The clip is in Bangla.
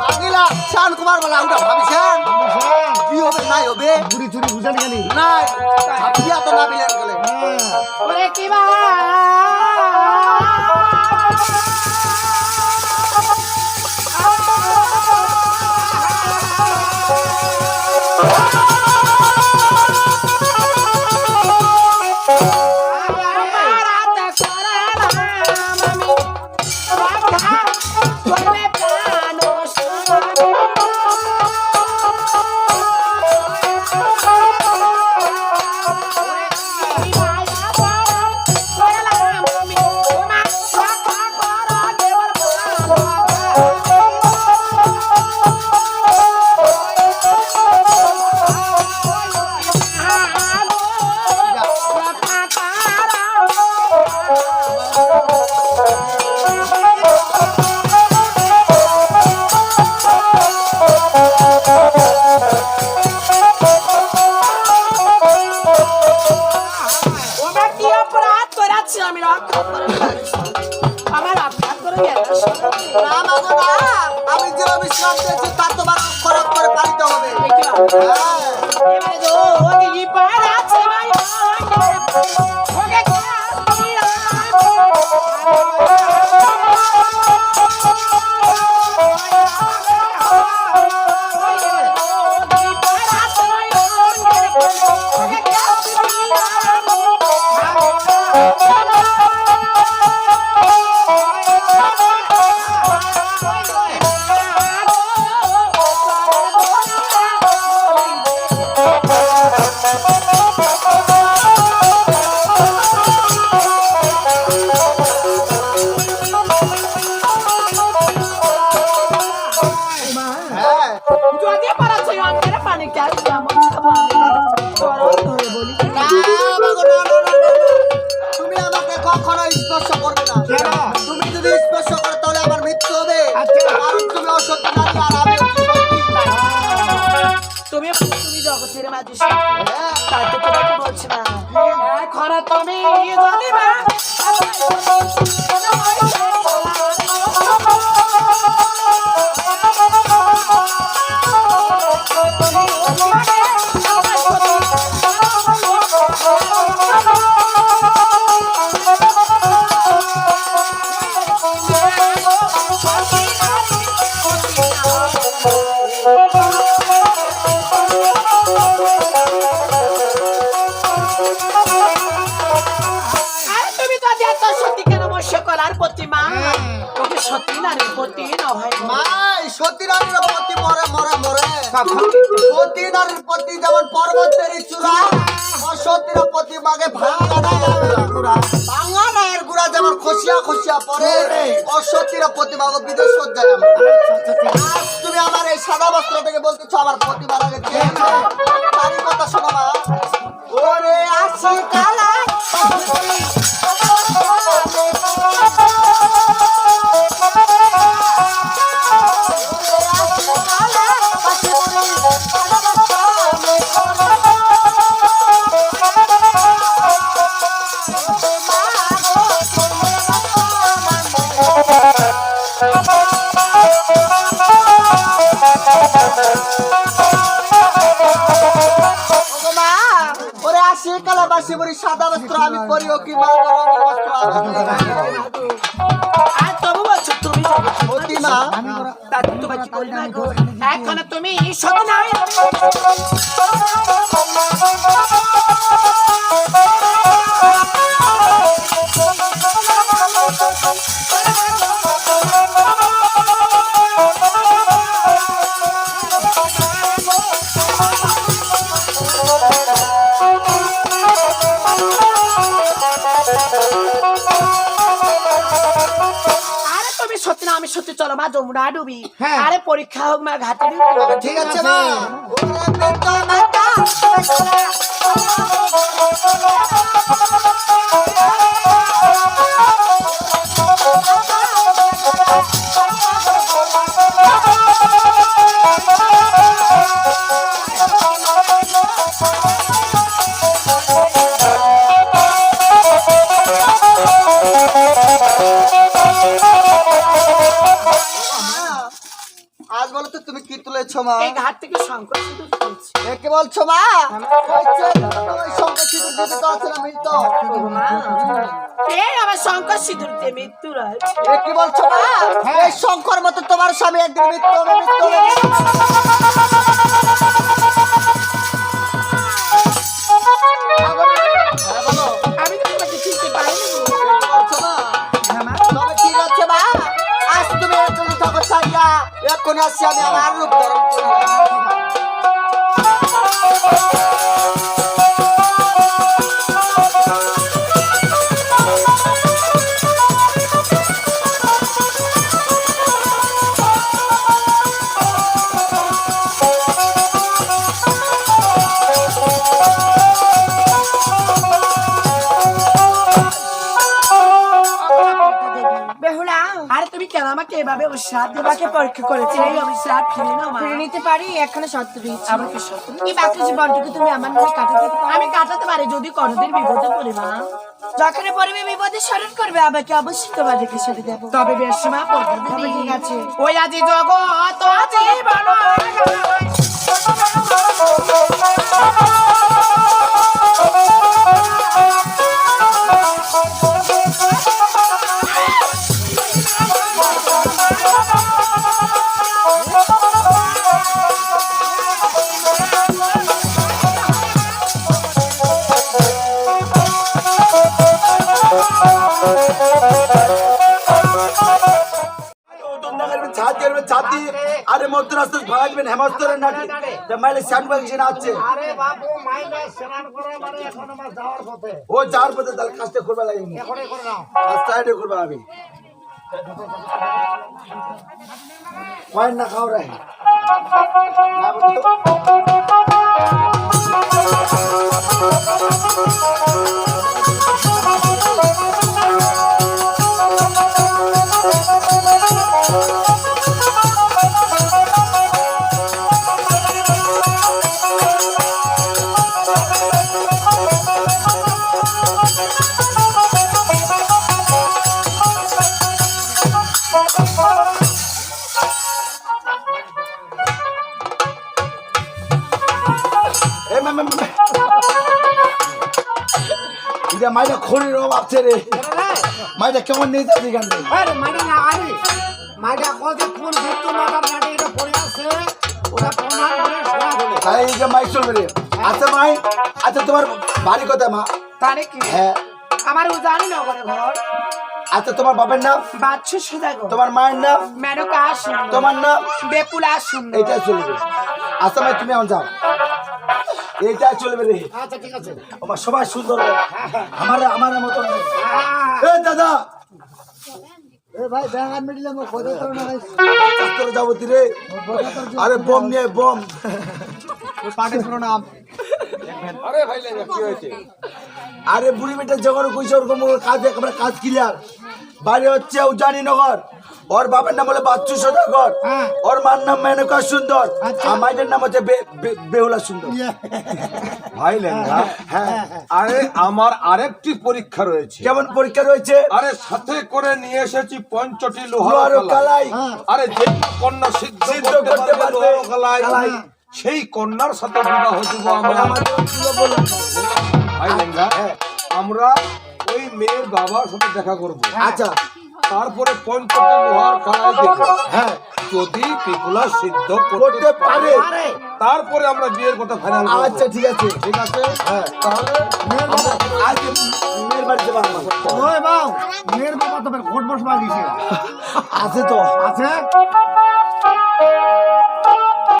মাগিলা শান কুমার বলা আমরা ভাবিছেন? কি হবে নাই হবে? চুরি বুঝেন গেলি নাই। ভাবিয়া তো না বিলেন গেলে। ওরে কিবা আমার হ্যাঁ। এবারে তো ওকে কি না। তুমি করবে না কেন? তুমি সতী নারীর প্রতি মরে মরে মরে। সতী নারীর প্রতি যেমন পর্বতের চূড়া অসতীর প্রতি মাগে ভাঙা গুড়া। ভাঙা নায়ের গুড়া যেমন খসিয়া খসিয়া পড়ে অসতীর প্রতি মাগে বিদেশ যায় আমরা। আজ তুমি আমার এই সাদা বস্ত্র থেকে বলতেছো আমার প্রতি মারা গেছে। তারই কথা শোনো মা। ওরে কালা বড়ি সাদা বস্ত্র আমি পরিও কি মা রঙের বস্ত্র আমাকে আমি সত্যি চলো মা যমুনা ডুবি। হ্যাঁ। আরে পরীক্ষা হোক মা ঘাটে ঠিক আছে মা। মা? এই ঘাট থেকে শঙ্কর সিঁদুর তুলছি। এ কি বলছো মা? ওই শঙ্কর সিঁদুর দিতে তো আছে না মৃত মা, এই আমার শঙ্কর সিঁদুর দিয়ে মৃত্যু রয়েছে। বলছো মা? এই শঙ্কর মতো তোমার স্বামী একদিন মৃত্যু হবে মৃত্যু হবে। সারিয়া এখন আসছি আমি আমার রূপ ধারণ করি আমাকে এভাবে উৎসাহ তোমাকে পরীক্ষা করেছে। এই অভিশাপ ফিরে নাও মা। ফিরে নিতে পারি? এখানে শর্ত রয়েছে আমাকে সত্য এই বাকি জীবনটুকু তুমি আমার নামে কাটাতে পারো? আমি কাটাতে পারি যদি কোনোদিন বিপদে পড়ি মা। যখন পরিবে বিপদে স্মরণ করবে আমাকে অবশ্যই তোমার রেখে সেরে দেবো। তবে বেশ মা ঠিক আছে। ওই আজি জগৎ আজি ছাতি আরে মধ্য রাস্তায় ভাগাইবেন হেমস্তরের নাটি মাইলে স্যান্ড বাগিয়ে আছে ও যাওয়ার পথে তাহলে কাজটা করবে লাগে কাজটা এটা করবে আমি না খাও রে না বলো মাইটা খড়ির অভাব রে। মাইটা কেমন নেই যাবি গান আরে মাইটা কোন ভেতু মাথার নাটে এটা পড়ে আছে ওটা প্রমাণ করে শোনা হলে। তাই এই যে মাইক চলবে আচ্ছা মাই আচ্ছা তোমার বাড়ি কোথায় মা? তারে কি? হ্যাঁ। আমার উজানি নগরে ঘর। আচ্ছা তোমার বাপের নাম? বাচ্চু তোমার মায়ের নাম? মেনকা শূন্য তোমার নাম? বেপুলা শূন্য এইটা চলবে আচ্ছা ভাই তুমি এখন যাও। এইটা চলবে রে আচ্ছা ঠিক আছে। আমার সবাই সুন্দর। আমার আমার মতন নেই। আহ, এ দাদা! যাব রে আরে বম নিয়ে বম। পার্টি নাম আরে বুড়ি মেয়েটা যখন কইছে ওরকম কাজ একেবারে কাজ ক্লিয়ার বাড়ি হচ্ছে উজানি নগর। ওর বাবার নাম হলো বাচ্চু সদাগর। হ্যাঁ। ওর মার নাম মেনকা সুন্দর। আচ্ছা। আর মায়ের নাম হচ্ছে বেহুলা সুন্দর। ভাই লেঙ্গা হ্যাঁ আরে আমার আরেকটি পরীক্ষা রয়েছে। কেমন পরীক্ষা রয়েছে? আরে সাথে করে নিয়ে এসেছি পঞ্চটি লোহার কালাই। আরে যে কন্যা সিদ্ধ সিদ্ধ করতে পারবে কালাই। সেই কন্যার সাথে বিবাহ দিব আমরা। আমাদের ভাই লেঙ্গা হ্যাঁ। আমরা ওই মেয়ের বাবার সাথে দেখা করব। আচ্ছা। তারপরে পঞ্চটি লোহার কালাই হ্যাঁ যদি পিপুলা সিদ্ধ করতে পারে। পারে তারপরে আমরা বিয়ের কথা ফাইনাল আচ্ছা ঠিক আছে। ঠিক আছে? হ্যাঁ। তাহলে মেয়ের বাড়িতে মেয়ের বাবা তোমার বসবা দিছে আছে তো? আছে?